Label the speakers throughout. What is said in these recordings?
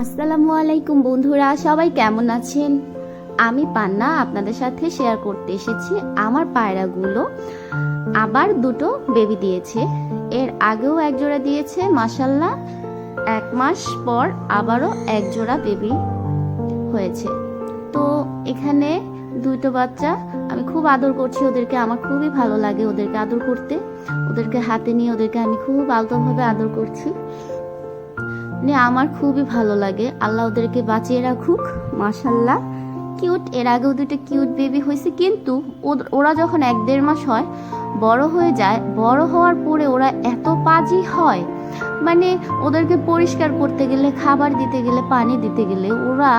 Speaker 1: আসসালামু আলাইকুম বন্ধুরা, সবাই কেমন আছেন? আমি পান্না আপনাদের সাথে শেয়ার করতে এসেছি আমার পায়রাগুলো। আবার দুটো বেবি দিয়েছে। এর আগেও এক জোড়া দিয়েছে মাসাল্লাহ এক মাস পর আবারও এক জোড়া বেবি হয়েছে। তো এখানে দুটো বাচ্চা, আমি খুব আদর করছি ওদেরকে, আমার খুবই ভালো লাগে ওদেরকে আদর করতে। ওদেরকে হাতে নিয়ে ওদেরকে আমি খুব আলতোভাবে আদর করছি। মানে আমার খুবই ভালো লাগে। আল্লাহ ওদেরকে বাঁচিয়ে রাখুক মাশাল্লাহ কিউট, এর আগেও দুটো কিউট বেবি হয়েছে, কিন্তু ওরা যখন এক দেড় মাস হয়, বড় হয়ে যায়, বড় হওয়ার পরে ওরা এত পাজি হয়। মানে ওদেরকে পরিষ্কার করতে গেলে, খাবার দিতে গেলে, পানি দিতে গেলে, ওরা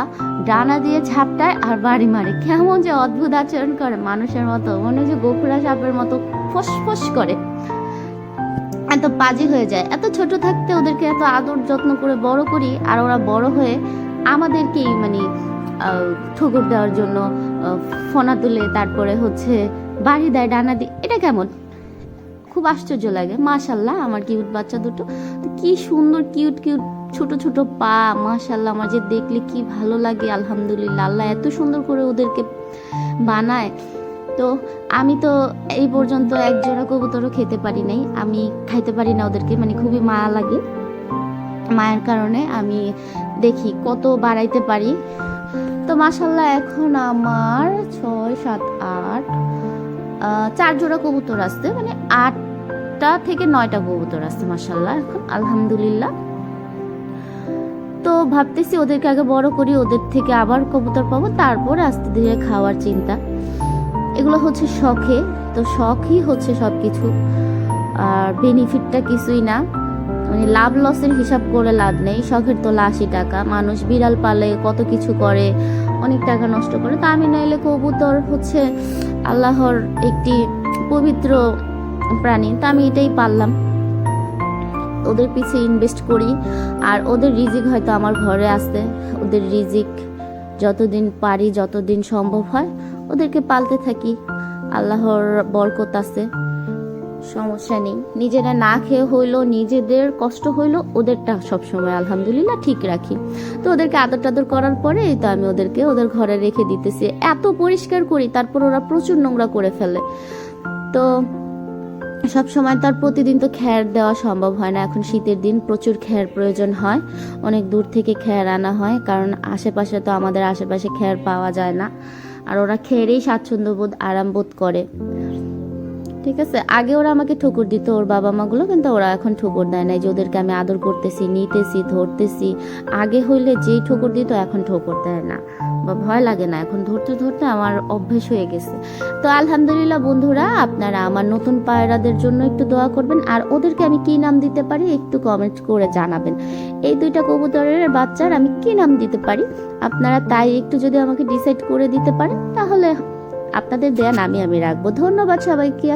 Speaker 1: ডানা দিয়ে ঝাপটায় আর বাড়ি মারে। কেমন যে অদ্ভুত আচরণ করে মানুষের মতো, মনে যে গোখরা সাপের মতো ফস করে। এত বাজে হয়ে যায়। এত ছোট থাকতে ওদেরকে এত আদর যত্ন করে বড় করি আর ওরা বড় হয়ে আমাদেরকেই মানে ঠোকর দেওয়ার জন্য ফোনা তুলে তারপরে হচ্ছে বাড়ি দেয়, ডানা দিয়ে। এটা কেমন? খুব আশ্চর্য লাগে। মাশাল্লাহ, আমার কিউট বাচ্চা দুটো। তো কি সুন্দর, কিউট কিউট, ছোট ছোট পা। মাশাল্লাহ, আমার যে দেখলে কি ভালো লাগে, আলহামদুলিল্লাহ। আল্লাহ এত সুন্দর করে ওদেরকে বানায়। তো আমি তো এই পর্যন্ত এক জোড়া কবুতরও খেতে পারি নাই। আমি খাইতে পারি না ওদেরকে মানে খুবই মায়া লাগে। মায়ের কারণে আমি দেখি কত বাড়াইতে পারি। তো মাসাল্লাহ এখন আমার ছয়, সাত, আট চার জোড়া কবুতর আসতে মানে আটটা থেকে নয়টা কবুতর আসতে মাসাল্লাহ এখন আলহামদুলিল্লাহ। তো ভাবতেছি ওদেরকে আগে বড় করি, ওদের থেকে আবার কবুতর পাবো, তারপরে আস্তে ধীরে খাওয়ার চিন্তা। এগুলো হচ্ছে শখে, তো শখই হচ্ছে সব কিছু আর বেনিফিটটা কিছুই না। মানে লাভ লসের হিসাব করে লাভ নেই। শখের তো আশি টাকা। মানুষ বিড়াল পালে, কত কিছু করে, অনেক টাকা নষ্ট করে। তা আমি নাইলে কবুতর হচ্ছে আল্লাহর একটি পবিত্র প্রাণী। তা আমি এটাই পারলাম ওদের পিছে ইনভেস্ট করি। আর ওদের রিজিক হয়তো আমার ঘরে আসতে। ওদের রিজিক যতদিন পারি, যতদিন সম্ভব হয় ওদেরকে পালতে থাকি। আল্লাহর বরকত আছে। সমস্যা নেই। নিজেরা না খেয়ে হইল, নিজেদের কষ্ট হইল, ওদেরটা সবসময় আলহামদুলিল্লাহ ঠিক রাখি। তো ওদেরকে আদর টাদর করার পরে তো আমি ওদেরকে ওদের ঘরে রেখে দিতেছি। এত পরিষ্কার করি, তারপর ওরা প্রচুর নোংরা করে ফেলে। তো সব সময় তার প্রতিদিন তো খ্যার দেওয়া সম্ভব হয় না। এখন শীতের দিন, প্রচুর খ্যার প্রয়োজন হয়। অনেক দূর থেকে খ্যার আনা হয়, কারণ আশেপাশে তো আমাদের আশেপাশে খ্যার পাওয়া যায় না। আর ওরা খেয়েই স্বাচ্ছন্দ্যবোধ আরাম বোধ করে। ঠিক আছে? আগে ওরা আমাকে ঠুকুর দিত, ওর বাবা মাগুলো কিন্তু ওরা এখন ঠুকুর দেয় না যে ওদেরকে আমি আদর করতেছি, নিতেছি, ধরতেছি, আগে হইলে যেই ঠুকুর দিত, এখন ঠুকুর দেয় না। বা ভয় লাগে না। এখন ধরতে ধরতে আমার অভ্যেস হয়ে গেছে। তো আলহামদুলিল্লাহ বন্ধুরা, আপনারা আমার নতুন পায়রাদের জন্য একটু দোয়া করবেন। আর ওদেরকে আমি কি নাম দিতে পারি একটু কমেন্ট করে জানাবেন। এই দুইটা কবুতরের বাচ্চার আমি কি নাম দিতে পারি? আপনারা তাই একটু যদি আমাকে ডিসাইড করে দিতে পারেন, তাহলে আপনাদের দেয়া নামই আমি রাখব। ধন্যবাদ সবাইকে।